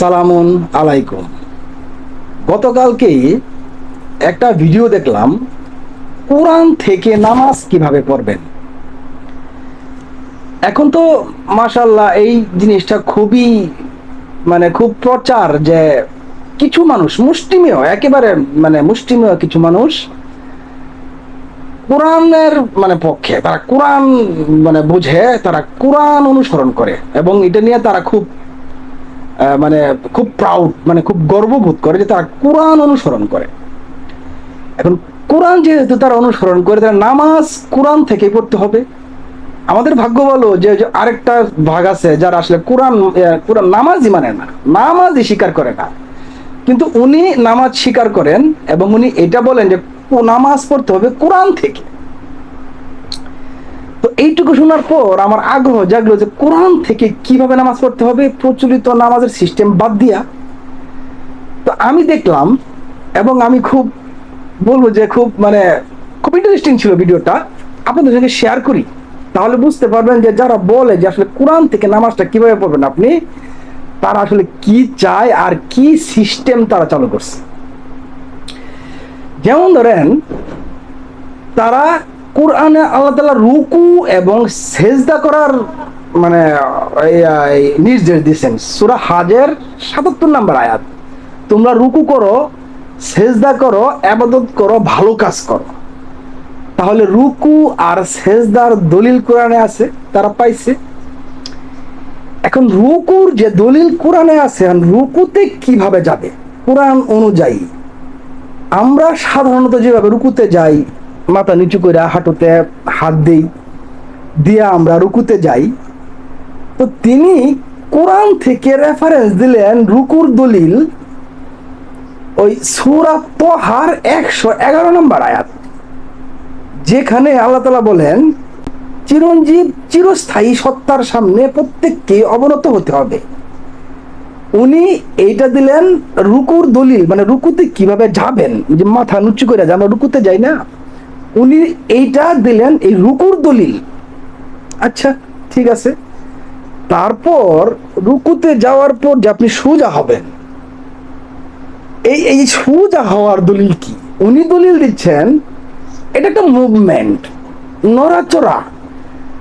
সালামুন আলাইকুম। গতকালকেই একটা ভিডিও দেখলাম, কোরআন থেকে নামাজ কীভাবে পড়বেন? এখন তো মাশাল্লাহ এই জিনিসটা খুবই মানে খুব প্রচার যে কিছু মানুষ মুষ্টিমেয় একেবারে মানে মুষ্টিমেয় কিছু মানুষ কোরআনের মানে পক্ষে, তারা কোরআন মানে বুঝে, তারা কোরআন অনুসরণ করে এবং এটা নিয়ে তারা খুব মানে খুব প্রাউড মানে খুব গর্ববোধ করে যে তারা কোরআন অনুসরণ করে। এখন কোরআন যেহেতু তারা অনুসরণ করে তারা নামাজ কোরআন থেকে পড়তে হবে। আমাদের ভাগ্য বলো যে আরেকটা ভাগ আছে যারা আসলে কোরআন কোরআন নামাজই মানে না, নামাজই স্বীকার করে না। কিন্তু উনি নামাজ স্বীকার করেন এবং উনি এটা বলেন যে, নামাজ পড়তে হবে কোরআন থেকে। এইটুকু শোনার পর আমার আগ্রহ জাগলো যে কোরআন থেকে কীভাবে নামাজ পড়তে হবে, প্রচলিত নামাজের সিস্টেম বাদ দিয়া। তো আমি দেখলাম এবং আমি খুব বলব যে খুব মানে খুব ইন্টারেস্টিং ছিল ভিডিওটা। আপনাদের সঙ্গে শেয়ার করি। তাহলে বুঝতে পারবেন যে যারা বলে যে আসলে কোরআন থেকে নামাজটা কীভাবে পড়বেন আপনি, তারা আসলে কি চায় আর কি সিস্টেম তারা চালু করছে। যেমন ধরেন, তারা কোরআনে আল্লাহ তাআলা রুকু এবং সেজদা করার মানে নির্দেশ দিয়েছেন। সূরা হাজের সাতাত্তর নম্বর আয়াত। তোমরা রুকু করো, সেজদা করো, আবাদত করো, ভালো কাজ করো। তাহলে রুকু আর সেজদার দলিল কোরআনে আছে, তারা পাইছে। এখন রুকুর যে দলিল কোরআনে আছে রুকুতে কীভাবে যাবে? কোরআন অনুযায়ী আমরা সাধারণত যেভাবে রুকুতে যাই মাথা নিচু করে হাঁটুতে হাত দিই, দিয়ে আমরা রুকুতে যাই। তো তিনি কোরআন থেকে রেফারেন্স দিলেন রুকুর দলিল ওই সুরা তোহার একশো এগারো নম্বর আয়াত, যেখানে আল্লাহ তালা বলেন, চিরঞ্জীব চিরস্থায়ী সত্তার সামনে প্রত্যেককে অবনত হতে হবে। উনি এইটা দিলেন রুকুর দলিল মানে রুকুতে কীভাবে যাবেন? যে মাথা নুচু করে আমরা রুকুতে যাই না? উনি এইটা দিলেন এই রুকুর দলিল। আচ্ছা ঠিক আছে। তারপর রুকুতে যাওয়ার পর যে আপনি সোজা হবেন, এই এই সোজা হওয়ার দলিল কি? উনি দলিল দিচ্ছেন, এটা একটা মুভমেন্ট নড়াচড়া।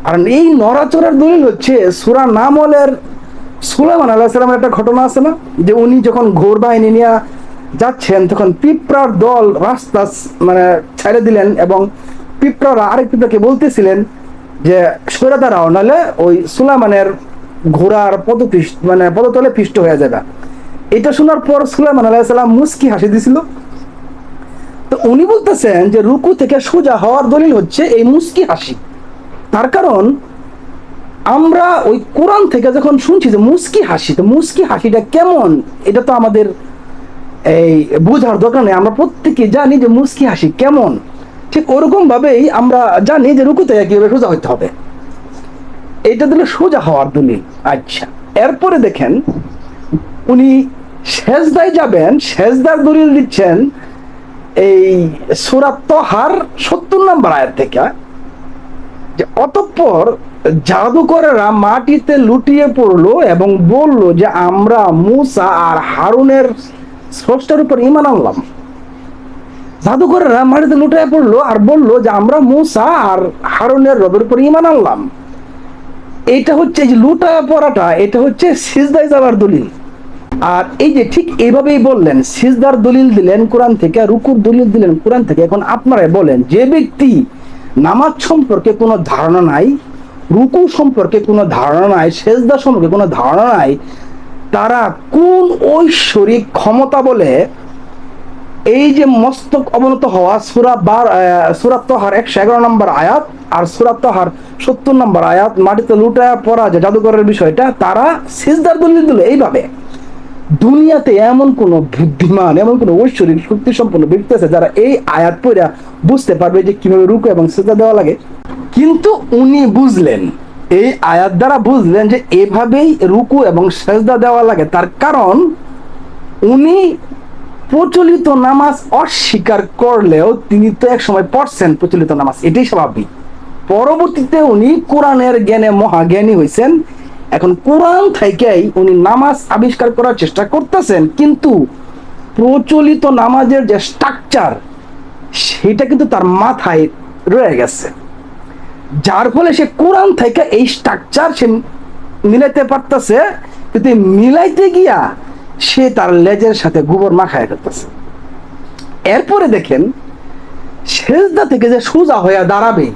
আর এই নড়াচড়ার দলিল হচ্ছে, সুরা নামলের সুলাইমান আল্লাহ সাল্লামের একটা ঘটনা আছে না? যে উনি যখন ঘোর বাহিনী নিয়ে যাচ্ছেন, তখন পিঁপড়ার দল রাস্তা মানে ছেড়ে দিলেন এবং পিঁপড়ারা আরেক পিঁপড়াকে বলতেছিলেন যে, সরে দাঁড়াও, নাহলে ওই সুলাইমানের ঘোড়ার পদপিষ্ট মানে পদতলে পিষ্ট হয়ে যাবে। এটা শোনার পর সুলাইমান আলাইহিস সালাম মুস্কি হাসি দিছিল। তো উনি বলতেছেন যে, রুকু থেকে সোজা হওয়ার দলিল হচ্ছে এই মুস্কি হাসি। তার কারণ, আমরা ওই কোরআন থেকে যখন শুনছি যে মুস্কি হাসি, তো মুস্কি হাসিটা কেমন? এটা তো আমাদের এই বোঝার দরকার নেই, আমরা প্রত্যেকে জানি যে মুস্কি হাসি কেমন। ঠিক ওরকম ভাবেই আমরা জানি যে রুকুতে কীভাবে সোজা হইতে হবে। এটা দিলে সোজা হওয়ার দলিল আচ্ছা এরপরে দেখেন, উনি সেজদায় যাবেন, সেজদার দলিল দিচ্ছেন এই সুরাত তহার সত্তর নম্বর আয়াত থেকে, যে অতঃপর জাদুকরেরা মাটিতে লুটিয়ে পড়ল এবং বলল যে আমরা মুসা আর হারুনের স্রষ্টার উপর ইমান আনলাম। জাদুকরেরা মাটিতে লুটিয়ে পড়ল আর বলল যে আমরা মুসা আর হারুনের রবের উপর ইমান আনলাম। এটা হচ্ছে এই যে লুটায় পড়াটা, এটা হচ্ছে সিজদায় যাওয়ার দলিল। আর এই যে ঠিক এইভাবেই বললেন, সিজদার দলিল দিলেন কোরআন থেকে, রুকুর দলিল দিলেন কোরআন থেকে। এখন আপনারাই বলেন, যে ব্যক্তি নামাজ সম্পর্কে কোনো ধারণা নাই, রুকু সম্পর্কে কোনো ধারণা নাই, সেজদা সম্পর্কে কোনো ধারণা নাই তারা কোন ঐশ্বরিক ক্ষমতা বলে এই যে মস্তক অবনত হওয়া সুরা বার সুরাত তোহার একশো এগারো নম্বর আয়াত আর সুরাত তোহার সত্তর নম্বর আয়াত মাটিতে লুটায়া পড়া যে জাদুঘরের বিষয়টা, তারা সিজদার দলিল দিল এইভাবে। দুনিয়াতে এমন কোন বুদ্ধিমান, এমন কোন ঐশ্বরিক শক্তি সম্পন্ন ব্যক্তি আছে যারা এই আয়াত পড়া বুঝতে পারবে যে কীভাবে রুকু এবং সেজদা দেওয়া লাগে। কিন্তু উনি বুঝলেন এই আয়াত দ্বারা বুঝলেন যে এভাবেই রুকু এবং সেজদা দেওয়া লাগে। তার কারণ, উনি প্রচলিত নামাজ অস্বীকার করলেও তিনি তো এক সময় পড়ছেন প্রচলিত নামাজ। এটাই স্বাভাবিক। পরবর্তীতে উনি কোরআনের জ্ঞানে মহাজ্ঞানী হয়েছেন এখন কোরআন থেকেই উনি নামাজ আবিষ্কার করার চেষ্টা করতেছেন, কিন্তু প্রচলিত নামাজের যে স্ট্রাকচার সেটা কিন্তু তার মাথায় রয়ে গেছে। যার ফলে সে কোরআন থেকে এই স্ট্রাকচার সে মিলাইতে পারতেছে কিন্তু মিলাইতে গিয়া সে তার লেজের সাথে গোবর মাখায় করতেছে এরপরে দেখেন, সেজদা থেকে যে সোজা হয়ে দাঁড়াবে,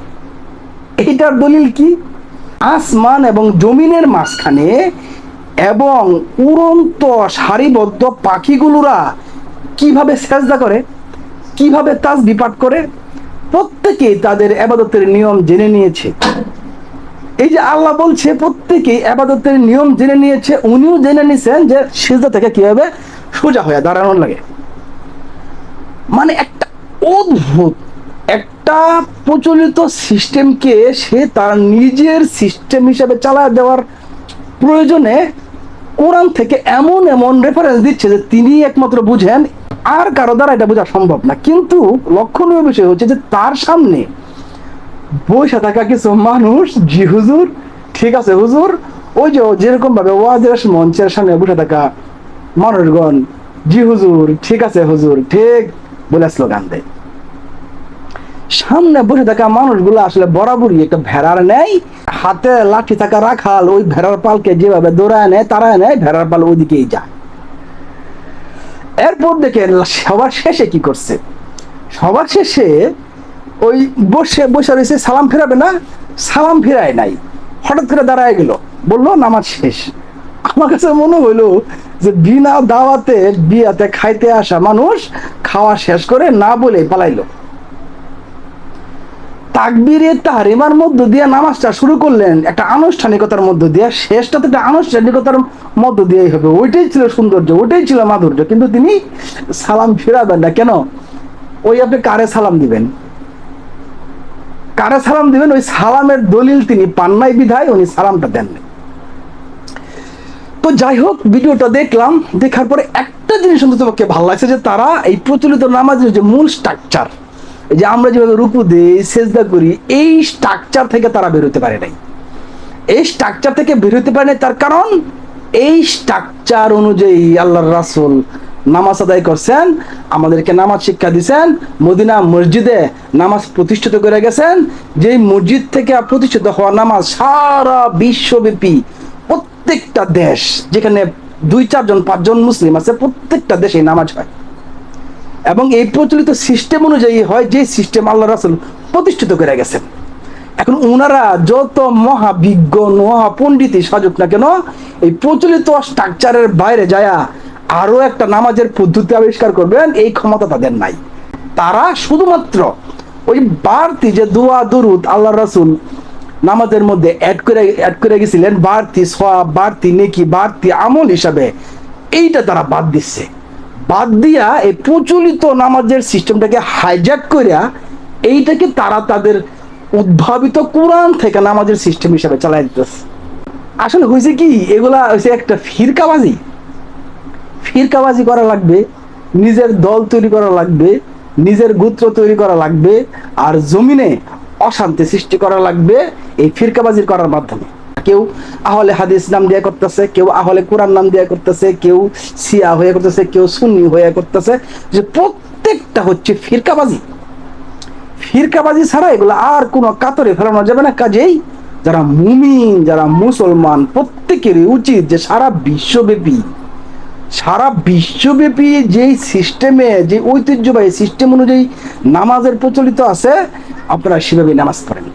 এইটার দলিল কি? আসমান এবং জমিনের মাঝখানে এবং উড়ন্ত সারিবদ্ধ পাখিগুলোরা কীভাবে সেজদা করে? কীভাবে তাজ বিপাট করে? প্রত্যেকেই তাদের আবাদতের নিয়ম জেনে নিয়েছে। এই যে আল্লাহ বলছে, প্রত্যেকেই আবাদতের নিয়ম জেনে নিয়েছে। উনিও জেনে নিয়েছেন যে সেজদা থেকে কীভাবে সোজা হয়ে দাঁড়ানোর লাগে। মানে একটা অদ্ভুত, একটা প্রচলিত সিস্টেমকে সে তার নিজের সিস্টেম হিসেবে চালা দেওয়ার প্রয়োজনে কোরআন থেকে এমন এমন রেফারেন্স দিচ্ছে যে তিনি একমাত্র বুঝেন আর কারও দ্বারা এটা বোঝা সম্ভব না। কিন্তু লক্ষণীয় বিষয় হচ্ছে যে তার সামনে বসে থাকা কিছু মানুষ, জি, হুজুর, ঠিক আছে হুজুর, ওই যে যেরকম ভাবে ওয়াজের মঞ্চের সামনে বসে থাকা মানুষগণ, জি, হুজুর, ঠিক আছে হুজুর, ঠিক বলে স্লোগান দেয়। সামনে বসে থাকা মানুষগুলো আসলে বরাবরই একটা ভেড়ার নেয় হাতে লাঠি থাকা রাখাল, ওই ভেড়ার পালকে যেভাবে দৌড়ায় নেয়, তারায় নেয়, ভেড়ার পাল ওইদিকেই যায়। এরপর দেখেন, সবার শেষে কি করছে? সবার শেষে ওই বসে বসে রয়েছে, সালাম ফেরাবে না? সালাম ফেরায় নাই। হঠাৎ করে দাঁড়ায় গেল। বলল, নামাজ শেষ। আমার কাছে মনে হইল যে বিনা দাওয়াতে, বিয়াতে খাইতে আসা মানুষ খাওয়া শেষ করে না বলে পালাইলো। তাকবিরে তাহারিমার মধ্য দিয়ে নামাজটা শুরু করলেন, একটা আনুষ্ঠানিকতার মধ্য দিয়ে শেষটা তো একটা আনুষ্ঠানিকতার মধ্য দিয়েই হবে। ওইটাই ছিল সৌন্দর্য, ওইটাই ছিল মাধুর্য। কিন্তু তিনি সালাম ফিরাবেন না। কেন? ওই আপনি কারে সালাম দিবেন? কারে সালাম দিবেন? ওই সালামের দলিল তিনি পান্নাই বিধায় উনি সালামটা দেননি তো যাই হোক, ভিডিওটা দেখলাম, দেখার পরে একটা জিনিস অন্তত ভালো লাগছে যে তারা এই প্রচলিত নামাজের যে মূল স্ট্রাকচার যে আমরা যেভাবে রুকু দিই, সেজদা করি, এই স্ট্রাকচার থেকে তারা বেরোতে পারে নাই। এই স্ট্রাকচার থেকে বেরোতে পারে নাই তার কারণ, এই স্ট্রাকচার অনুযায়ী আল্লাহর রাসূল নামাজ আদায় করছেন, আমাদেরকে নামাজ শিক্ষা দিছেন, মদিনা মসজিদে নামাজ প্রতিষ্ঠিত করে গেছেন, যেই মসজিদ থেকে প্রতিষ্ঠিত হওয়া নামাজ সারা বিশ্বব্যাপী প্রত্যেকটা দেশ, যেখানে দুই চারজন, পাঁচজন মুসলিম আছে, প্রত্যেকটা দেশে নামাজ হয়। এবং এই প্রচলিত সিস্টেম অনুযায়ী হয় যে সিস্টেম আল্লাহ রাসুল প্রতিষ্ঠিত করে গেছেন। এখন ওনারা যত মহাবিজ্ঞ মহাপণ্ডিতই সাজুক না কেন, এই প্রচলিত স্ট্রাকচারের বাইরে যায়া আরও একটা নামাজের পদ্ধতি আবিষ্কার করবেন, এই ক্ষমতা তাদের নাই। তারা শুধুমাত্র ওই বাড়তি যে দোয়া, দুরুদ আল্লাহ রাসুল নামাজের মধ্যে অ্যাড করে অ্যাড করে গেছিলেন, বাড়তি সওয়াব, বাড়তি নেকি, বাড়তি আমল হিসাবে, এইটা তারা বাদ দিচ্ছে। বাদ দিয়া এই প্রচলিত নামাজের সিস্টেমটাকে হাইজ্যাক করিয়া এইটাকে তারা তাদের উদ্ভাবিত কোরআন থেকে নামাজের সিস্টেম হিসাবে চালাই দিতেছে। আসলে হয়েছে কি, এগুলা হয়েছে একটা ফিরকাবাজি। ফিরকাবাজি করা লাগবে, নিজের দল তৈরি করা লাগবে, নিজের গোত্র তৈরি করা লাগবে, আর জমিনে অশান্তি সৃষ্টি করা লাগবে এই ফিরকাবাজির করার মাধ্যমে। কেউ আহলে হাদিস নাম দিয়ে করতেছে, কেউ আহলে কোরআন নাম দিয়ে করতেছে, কেউ সিয়া হয়ে করতেছে, কেউ সুন্নি হয়ে করতেছে, যে প্রত্যেকটা হচ্ছে ফিরকাবাজি। ফিরকাবাজি ছাড়া এগুলো আর কোনো কাতরে ফেলানো যাবে না। কাজেই যারা মুমিন, যারা মুসলমান, প্রত্যেকেরই উচিত যে সারা বিশ্বব্যাপী সারা বিশ্বব্যাপী যেই সিস্টেমে যে ঐতিহ্যবাহী সিস্টেম অনুযায়ী নামাজের প্রচলিত আছে, আপনারা সেভাবে নামাজ পড়েন।